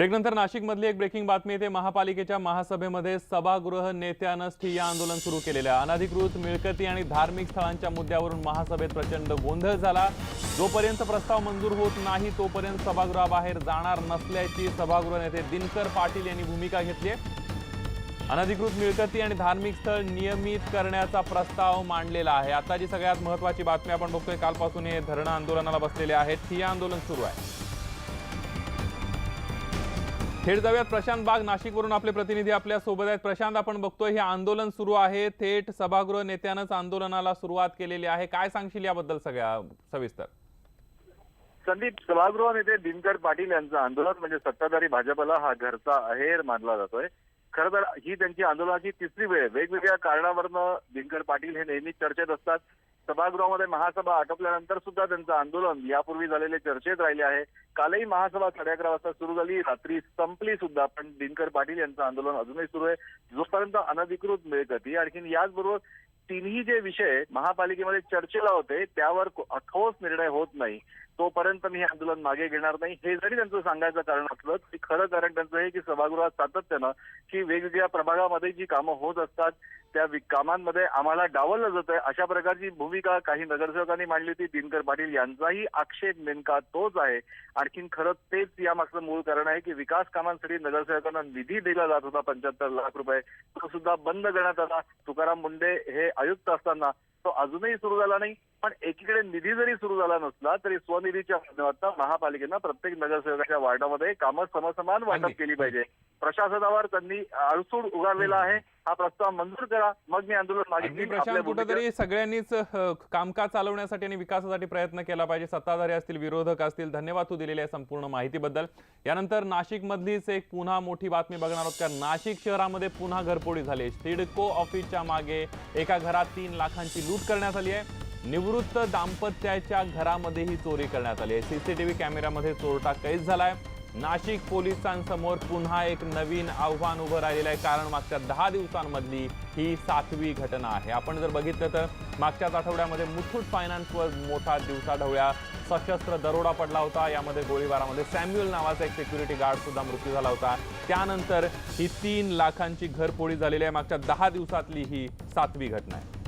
ब्रेकनंतर नाशिकमधली एक ब्रेकिंग बातमी येते. महापालिकेच्या महासभेमध्ये सभागृह नेत्यानं ठिय्या आंदोलन सुरू केलेलं आहे. अनधिकृत मिळकती आणि धार्मिक स्थळांच्या मुद्द्यावरून महासभेत प्रचंड गोंधळ झाला. जोपर्यंत प्रस्ताव मंजूर होत नाही तोपर्यंत सभागृहाबाहेर जाणार नसल्याची सभागृह नेते दिनकर पाटील यांनी भूमिका घेतली अनधिकृत मिळकती आणि धार्मिक स्थळ नियमित करण्याचा प्रस्ताव मांडलेला आहे. आता जी सगळ्यात महत्वाची बातमी आपण बघतोय. कालपासून हे धरणं आंदोलनाला बसलेले आहेत. ठिय्या आंदोलन सुरू आहे. थेट जाऊयात. प्रशांत बाग नाशिकवरून आपले प्रतिनिधी आपल्यासोबत आहेत. प्रशांत आपण बघतोय हे आंदोलन सुरू आहे. थेट सभागृह नेत्यानंच आंदोलनाला सुरुवात केलेली आहे. काय सांगशील याबद्दल सगळ्या सविस्तर? संदीप सभागृह नेते दिनकर पाटील यांचं आंदोलन म्हणजे सत्ताधारी भाजपला हा घरचा अहेर मानला जातोय. खरं तर ही त्यांची आंदोलनाची तिसरी वेळ. वेगवेगळ्या कारणावरनं दिनकर पाटील हे नेहमी चर्चेत असतात. सभागृहामध्ये महासभा आटोपल्यानंतर सुद्धा त्यांचं आंदोलन यापूर्वी झालेले चर्चेत राहिले आहे. कालही महासभा साडे अकरा वाजता सुरू झाली रात्री संपली सुद्धा पण दिनकर पाटील यांचं आंदोलन अजूनही सुरू आहे. जोपर्यंत अनधिकृत मिळकती आणखीन याचबरोबर तिन्ही जे विषय महापालिकेमध्ये चर्चेला होते त्यावर ठोस निर्णय होत नाही. तोपर्यंत मी हे आंदोलन मागे घेणार नाही. हे जरी त्यांचं सांगायचं कारण असलं तरी खरं कारण त्यांचं हे की सभागृहात सातत्यानं की वेगवेगळ्या प्रभागामध्ये जी कामं होत असतात त्या कामांमध्ये आम्हाला डावललं जात आहे अशा प्रकारची भूमिका काही नगरसेवकांनी मांडली होती. दिनकर पाटील यांचाही आक्षेप नेमका तोच आहे. आणखीन खरं तेच यामागचं मूळ कारण आहे की विकास कामांसाठी नगरसेवकांना निधी दिला जात होता पंच्याहत्तर लाख रुपये. तो सुद्धा बंद करण्यात आला. तुकाराम मुंडे हे आयुक्त असताना तो अजूनही सुरू झाला नाही. पण एकीकडे निधी जरी सुरू झाला नसला तरी स्वनिधीच्या माध्यमातून महापालिकेनं प्रत्येक नगरसेवकाच्या वार्डामध्ये कामं समसमान. वाटप केली पाहिजे. प्रशासनावर त्यांनी अडसूड उगारलेला आहे. हा प्रस्ताव मंजूर करा. मग मी आंदोलन मागे अगदी घेईन. प्रशांत आपल्या भूमिकेत- कुठेतरी सगळ्यांनीच कामकाज चालवण्यासाठी आणि विकासासाठी प्रयत्न केला पाहिजे. सत्ताधारी असतील विरोधक असतील धन्यवाद तू दिलेल्या संपूर्ण माहितीबद्दल. यानंतर नाशिकमधलीच एक पुन्हा मोठी बातमी बघणार आहोत. कारण नाशिक शहरामध्ये पुन्हा घरपोडी झाली सिडको ऑफिसच्या मागे एका घरात तीन लाखांची लूट करण्यात आली आहे. निवृत्त दाम्पत्याच्या घरामध्येही चोरी करण्यात आली आहे. सीसीटीव्ही कॅमेऱ्यामध्ये चोरटा कैद झालाय नाशिक पोलिसांसमोर पुन्हा एक नवीन आव्हान उभं राहिलेलं आहे. कारण मागच्या दहा दिवसांमधली ही सातवी घटना आहे. आपण जर बघितलं तर मागच्याच आठवड्यामध्ये मुथूट फायनान्सवर मोठा दिवसाढवळ्या सशस्त्र दरोडा पडला होता. यामध्ये गोळीबारामध्ये सॅम्युअल नावाचा एक सिक्युरिटी गार्ड सुद्धा मृत्यू झाला होता. त्यानंतर ही तीन लाखांची घरपोळी झालेली आहे. मागच्या दहा दिवसातली ही सातवी घटना आहे.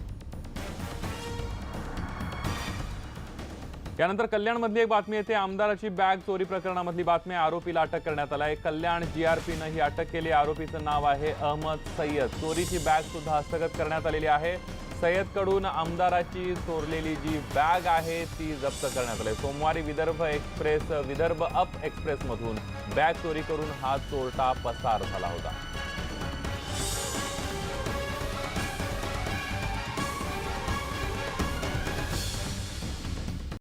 यानंतर कल्याणमधली एक बातमी येते. आमदाराची बॅग चोरी प्रकरणामधली बातमी आरोपीला अटक करण्यात आला आहे. कल्याण जीआरपीनं ही अटक केली आरोपीचं नाव आहे अहमद सय्यद. चोरीची बॅग सुद्धा हस्तगत करण्यात आलेली आहे. सय्यदकडून आमदाराची चोरलेली जी बॅग आहे ती जप्त करण्यात आली आहे. सोमवारी विदर्भ एक्सप्रेस विदर्भ अप एक्सप्रेसमधून बॅग चोरी करून हा चोरटा पसार झाला होता.